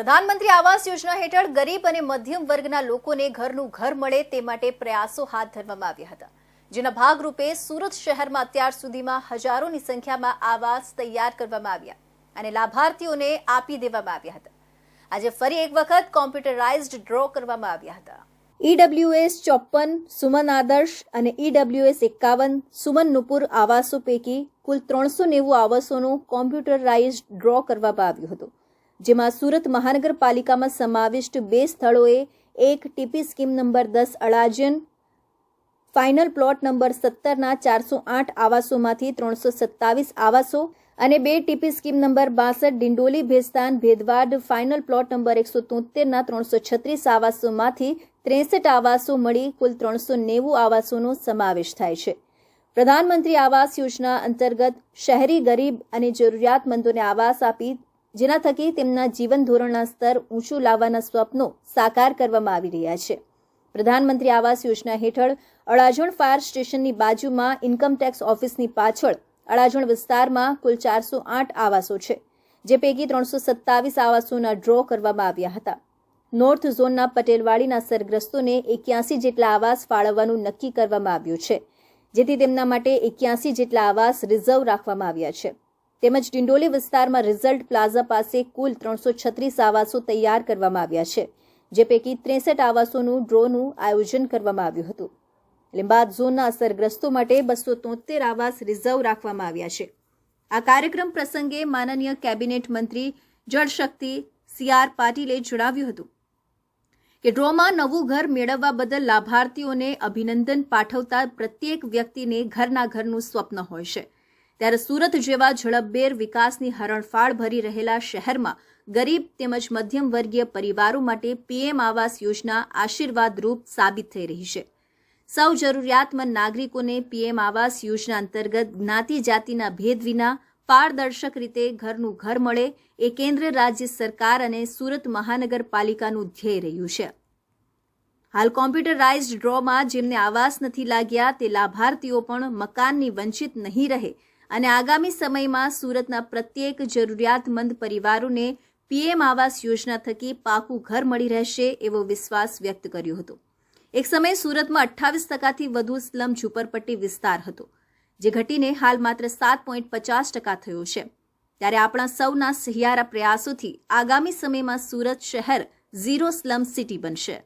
પ્રધાનમંત્રી આવાસ યોજના હેઠળ ગરીબ અને મધ્યમ વર્ગના લોકોને ઘરનું ઘર મળે તે માટે પ્રયાસો હાથ ધરવામાં આવ્યા હતા, જેના ભાગરૂપે સુરત શહેરમાં અત્યાર સુધીમાં હજારોની સંખ્યામાં આવાસ તૈયાર કરવામાં આવ્યા અને લાભાર્થીઓને આપી દેવામાં આવ્યા હતા. આજે ફરી એક વખત કોમ્પ્યુટરાઇઝ્ડ ડ્રો કરવામાં આવ્યા હતા. ઈડબ્લ્યુએસ ચોપન સુમન આદર્શ અને ઈડબ્લ્યુએસ એકાવન, સુમન નુપુર આવાસો પૈકી કુલ ત્રણસો નેવું આવાસોનું કોમ્પ્યુટરાઇઝડ ડ્રો કરવામાં આવ્યું હતું. જેમાં સુરત મહાનગરપાલિકામાં સમાવિષ્ટ બે સ્થળોએ એક ટીપી સ્કીમ નંબર દસ અળાજન ફાઇનલ પ્લોટ નંબર સત્તરના ચારસો આઠ આવાસોમાંથી ત્રણસો સત્તાવીસ આવાસો અને બે ટીપી સ્કીમ નંબર બાસઠ Dindoli, Bhestan, Bhedwad, final plot number એકસો તોતેરના ત્રણસો છત્રીસ આવાસોમાંથી ત્રેસઠ આવાસો મળી કુલ ત્રણસો નેવું આવાસોનો સમાવેશ થાય છે. પ્રધાનમંત્રી આવાસ યોજના અંતર્ગત શહેરી ગરીબ અને જરૂરિયાતમંદોને આવાસ આપી જેના થકી તેમના જીવન ધોરણના સ્તર ઊંચું લાવવાના સ્વપ્નો સાકાર કરવામાં આવી રહ્યા છે. પ્રધાનમંત્રી આવાસ યોજના હેઠળ અડાજણ ફાયર સ્ટેશનની બાજુમાં ઇન્કમટેક્સ ઓફિસની પાછળ અડાજણ વિસ્તારમાં કુલ ચારસો આઠ આવાસો છે, જે પૈકી ત્રણસો સત્તાવીસ આવાસોના ડ્રો કરવામાં આવ્યા હતા. નોર્થ ઝોનના પટેલવાડીના સરગ્રસ્તોને એક્યાસી જેટલા આવાસ ફાળવવાનું નક્કી કરવામાં આવ્યું છે, જેથી તેમના માટે એક્યાસી જેટલા આવાસ રિઝર્વ રાખવામાં આવ્યા છે. તેમજ ડિંડોલી વિસ્તારમાં રિઝલ્ટ પ્લાઝા પાસે કુલ ત્રણસો છત્રીસ આવાસો તૈયાર કરવામાં આવ્યા છે, જે પૈકી ત્રેસઠ આવાસોનું ડ્રોનું આયોજન કરવામાં આવ્યું હતું. લીંબાદ ઝોનના અસરગ્રસ્તો માટે બસો તોતેર આવાસ રિઝર્વ રાખવામાં આવ્યા છે. આ કાર્યક્રમ પ્રસંગે માનનીય કેબિનેટ મંત્રી જળશક્તિ સી આર પાટીલે જણાવ્યું હતું કે ડ્રોમાં નવું ઘર મેળવવા બદલ લાભાર્થીઓને અભિનંદન પાઠવતા પ્રત્યેક વ્યક્તિને ઘરના ઘરનું સ્વપ્ન હોય છે. ત્યારે સુરત જેવા ઝડપભેર વિકાસની હરણફાળ ભરી રહેલા શહેરમાં ગરીબ તેમજ મધ્યમ વર્ગીય પરિવારો માટે પીએમ આવાસ યોજના આશીર્વાદરૂપ સાબિત થઈ રહી છે. સૌ જરૂરિયાતમંદ નાગરિકોને પીએમ આવાસ યોજના અંતર્ગત જ્ઞાતિ જાતિના ભેદ વિના પારદર્શક રીતે ઘરનું ઘર મળે એ કેન્દ્ર રાજ્ય સરકાર અને સુરત મહાનગરપાલિકાનું ધ્યેય રહ્યું છે. હાલ કોમ્પ્યુટરાઇઝ્ડ ડ્રોમાં જેમને આવાસ નથી લાગ્યા તે લાભાર્થીઓ પણ મકાનની વંચિત નહીં રહે અને આગામી સમયમાં સુરતના પ્રત્યેક જરૂરિયાતમંદ પરિવારોને પીએમ આવાસ યોજના થકી પાકું ઘર મળી રહેશે એવો વિશ્વાસ વ્યક્ત કર્યો હતો. એક સમયે સુરતમાં અઠ્ઠાવીસ ટકાથી વધુ સ્લમ ઝુંપડપટ્ટી વિસ્તાર હતો, જે ઘટીને હાલ માત્ર સાત પોઈન્ટ પચાસ ટકા થયો છે. ત્યારે આપણા સૌના સહિયારા પ્રયાસોથી આગામી સમયમાં સુરત શહેર ઝીરો સ્લમ સિટી બનશે.